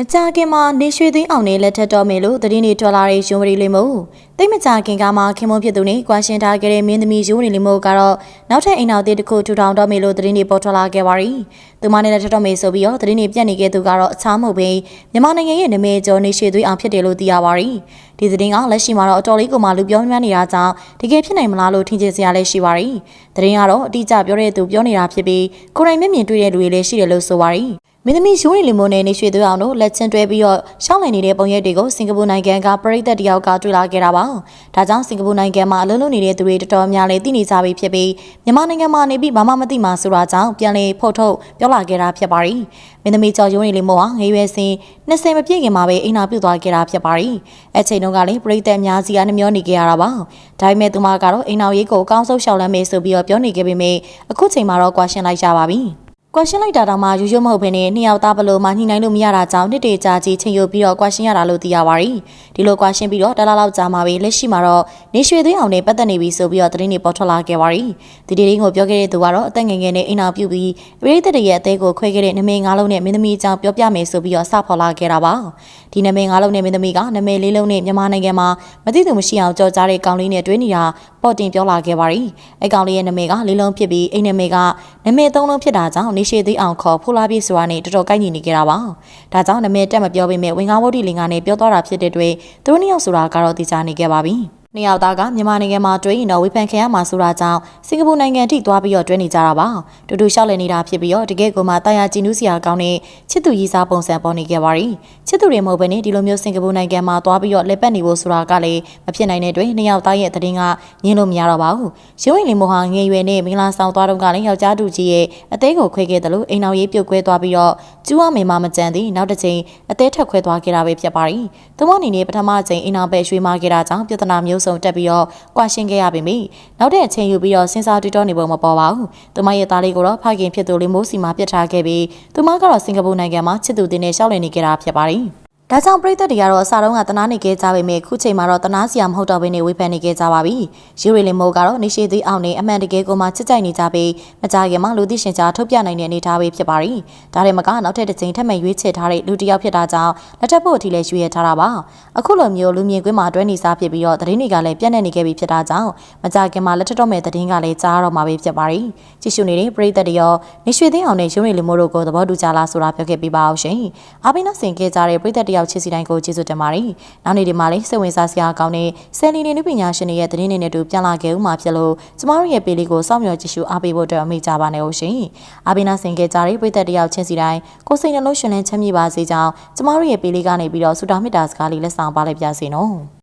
မကြခင်မှာနေရွှေသိန်းအောင်နဲ့လက်ထက်တော်မယ်လို့သတင်းတွေထွက်လာတဲ့ရုံးပရီလေးမို့တိတ်မကြခင်ကမှခင်မုန်းဖြစ်သူနဲ့ကွာရှင်ထားခဲ့တဲ့မင်းသမီးရုံးနေလေးမို့ကတော့နောက်ထပ်အိမ်နောက်သေးတစ်ခုထူထောင်တော်မယ်လို့သတင်းတွေပေါ်ထွက်လာခဲ့ပါရီသူမနဲ့လက်ထက်တော်မယ်ဆိုပြီးတော့သတင်းတွေပြတ်နေခဲ့သူကတော့အခြားမဟုတ်ဘဲမြန်မာနိုင်ငံရဲ့နာမည်ကျော်နေရွှေသိန်းအောင်ဖြစ်တယ်လို့သိရပါရီဒီသတင်းကလက်ရှိမှာတော့အတော်လေးကိုမှလူပြောများနေတာကြောင့်တကယ်ဖြစ်နိုင်မလားလို့ထင်ကြေစရာလည်းရှိပါရီသတင်းကတော့အတိအကျပြောတဲ့သူပြောနေတာဖြစ်ပြီးကိုယ်တိုင်မျက်မြင်တွေ့တဲ့လူတွေလည်းရှိတယ်လို့ဆိုပါရီ မင်းသမီးယူရီလီမိုနဲ့နေရွှေသွေးအောင်တို့လက်ချင်းတွဲပြီးတော့ရှောင်းလည်နေတဲ့ပုံရိပ်တွေကိုစင်ကာပူနိုင်ငံကပရိသတ်တယောက်ကတွေ့လာခဲ့တာပါ။ဒါကြောင့်စင်ကာပူနိုင်ငံမှာအလုံးလုံးနေတဲ့သူတွေတော်တော်များများလည်းသိနေကြပြီဖြစ်ပြီးမြန်မာနိုင်ငံမှာနေပြီးဘာမှမသိမှဆိုတာကြောင့်ပြန်လည်ဖော်ထုတ်ပြောလာခဲ့တာဖြစ်ပါရီ။မင်းသမီးကျော်ယူရီလီမိုဟာငယ်ရွယ်စဉ်20မပြည့်ခင်မှာပဲအိမ်နာပြုတ်သွားခဲ့တာဖြစ်ပါရီ။အချိန်တုန်းကလည်းပရိသတ်အများကြီးကနှမျောနေခဲ့ရတာပါ။ဒါပေမဲ့သူမကတော့အိမ်နာရေးကိုအကောင်းဆုံးရှောက်လန်းမယ်ဆိုပြီးတော့ပြောနေခဲ့ပေမဲ့အခုချိန်မှာတော့ကွာရှင်းလိုက်ကြပါပြီ။ ကွာရှင်းလိုက်တာတောင်မှရိုးရိုးမဟုတ်ဘဲနဲ့နှစ်ယောက်သားဘလို့မှညှိနှိုင်းလို့မရတာကြောင့်နှစ်တေကြာကြီးချိန်ယူပြီးတော့ကွာရှင်းရတာလို့သိရပါရီဒီလိုကွာရှင်းပြီးတော့တလားလောက်ကြာမှပဲလက်ရှိမှာတော့နေရွှေသွေးအောင်နဲ့ပတ်သက်နေပြီဆိုပြီးတော့သတင်းတွေပေါ်ထွက်လာခဲ့ပါရီဒီဒီရင်းကိုပြောခဲ့တဲ့သူကတော့အသက်ငယ်ငယ်နဲ့အိမ်အောင်ပြုတ်ပြီးပရိသတ်တွေရဲ့အသေးကိုခွဲခဲ့တဲ့နမေငါးလုံးနဲ့မင်းသမီးအကြောင်းပြောပြမယ်ဆိုပြီးတော့စဖော်လာခဲ့တာပါဒီနမေငါးလုံးနဲ့မင်းသမီးကနမေလေးလုံးနဲ့မြန်မာနိုင်ငံမှာမသိသူမရှိအောင်ကြော်ကြားတဲ့ကောင်လေးနဲ့တွဲနေတာပေါ်တင်ပြောလာခဲ့ပါရီအဲကောင်လေးရဲ့နမေကလေးလုံးဖြစ်ပြီးအိမ်နမေကနမေသုံးလုံးဖြစ်တာကြောင့်နေရှိသေးအောင်ခေါ်ဖိုလာပြေဆိုတာနဲ့တော်တော်ကိုက်ညီနေကြတာပါဒါကြောင့်နမေတက်မပြောပေမဲ့ဝင်ကားဝတ်တီလင်ကနဲ့ပြောသွားတာဖြစ်တဲ့အတွက်သူတို့နှစ်ယောက်ဆိုတာကတော့သိချနေခဲ့ပါပြီ နှစ်ယောက်သားကမြန်မာနိုင်ငံမှာတွဲရင်တော့ဝေဖန်ခံရမှာဆိုတာကြောင့်စင်ကာပူနိုင်ငံထိသွားပြီးတော့တွဲနေကြတာပါတူတူလျှောက်လည်နေတာဖြစ်ပြီးတော့တကယ်ကိုမှတာယာကြည်နူးစရာကောင်းတဲ့ချစ်သူရည်စားပုံစံပေါ်နေခဲ့ပါရီချစ်သူတွေမဟုတ်ဘဲနဲ့ဒီလိုမျိုးစင်ကာပူနိုင်ငံမှာသွားပြီးတော့လက်ပတ်နေဖို့ဆိုတာကလည်းမဖြစ်နိုင်တဲ့အတွက်နှစ်ယောက်သားရဲ့သတင်းကညင်းလို့မရတော့ပါဘူးရုံးရင်လင်မိုဟာငယ်ရွယ်နဲ့မင်္ဂလာဆောင်သွားတော့ကလည်းယောက်ျားတူကြီးရဲ့အသေးကိုခွဲခဲ့တယ်လို့အိမ်တော်ရေးပြုတ်ခွဲသွားပြီးတော့ကျူးအမေမမကြံသည်နောက်တစ်ချိန်အသေးထက်ခွဲသွားခဲ့တာပဲဖြစ်ပါရီသူမအနေနဲ့ပထမချိန်အိမ်တော်ပဲရွှေမခဲ့တာကြောင့်ပြဿနာမျိုးစုံတက်ပြီးတော့ကွာရှင်းခဲ့ရပေမယ့်နောက်တဲ့အချိန်ယူပြီးတော့စဉ်းစားတွေးတောနေပုံမပေါ်ပါဘူးသူမရဲ့သားလေးကိုတော့ဖခင်ဖြစ်သူလေးမိုးစီမှာပြစ်ထားခဲ့ပြီးသူမကတော့စင်ကာပူနိုင်ငံမှာချစ်သူတင်နဲ့ရှောက်လည်နေကြတာဖြစ်ပါရီ ဒါကြောင့်ပြည်သက်တွေကတော့အစားတုန်းကတနာနေခဲ့ကြပေမဲ့ခုချိန်မှာတော့တနာစရာမဟုတ်တော့ဘဲနေဝေဖန်နေခဲ့ကြပါပြီ။ယူရီလင်မိုကတော့နေရှိသေးအောင်နဲ့အမှန်တကယ်ကိုမှချစ်ကြိုက်နေကြပြီးမကြခင်မှာလူသိရှင်ကြားထုတ်ပြနိုင်တဲ့အနေအထားပဲဖြစ်ပါရီ။ဒါတွေမကနောက်ထပ်တစ်ချိန်ထပ်မံရွေးချယ်ထားတဲ့လူတစ်ယောက်ဖြစ်တာကြောင့်လက်ထပ်ဖို့အထိလည်းရွေးရထားတာပါ။အခုလိုမျိုးလူမြင်ကွင်းမှာတွဲနေစားဖြစ်ပြီးတော့သတင်းတွေကလည်းပြန့်နှံ့နေခဲ့ပြီဖြစ်တာကြောင့်မကြခင်မှာလက်ထပ်တော့မဲ့သတင်းကလည်းကြားတော့မှာပဲဖြစ်ပါရီ။ကြည့်ရှုနေတဲ့ပြည်သက်တွေရောနေရွှေသိအောင်နဲ့ယူရီလင်မိုတို့ကိုသဘောတူကြလားဆိုတာပြောခဲ့ပြပါအောင်ရှင်။အားပေးနောက်ဆင်ခဲ့ကြတဲ့ပြည်သက်တယောက်ချစ်စီတိုင်းကိုကျေးဇူးတင်ပါတယ်။နောက်နေ့ဒီမှာလည်းစိတ်ဝင်စားစရာကောင်းတဲ့ဆယ်လီနေနုပညာရှင်တွေရဲ့သတင်းတွေနဲ့တူပြန်လာခဲ့ဦးမှာဖြစ်လို့ကျမတို့ရဲ့ပေလေးကိုစောင့်မျှော်ကြည့်ရှုအားပေးဖို့အတွက်အမိကြပါနဲ့ဦးရှင်။အားပေးနာဆင်ခဲ့ကြတဲ့ပြည်သက်တယောက်ချင်းစီတိုင်းကိုစိတ်နှလုံးရှင်လန်းချမ်းမြေ့ပါစေကြောင်းကျမတို့ရဲ့ပေလေးကနေပြီးတော့ဆုတောင်းမေတ္တာစကားလေးလက်ဆောင်ပါလိုက်ပြစေနော်။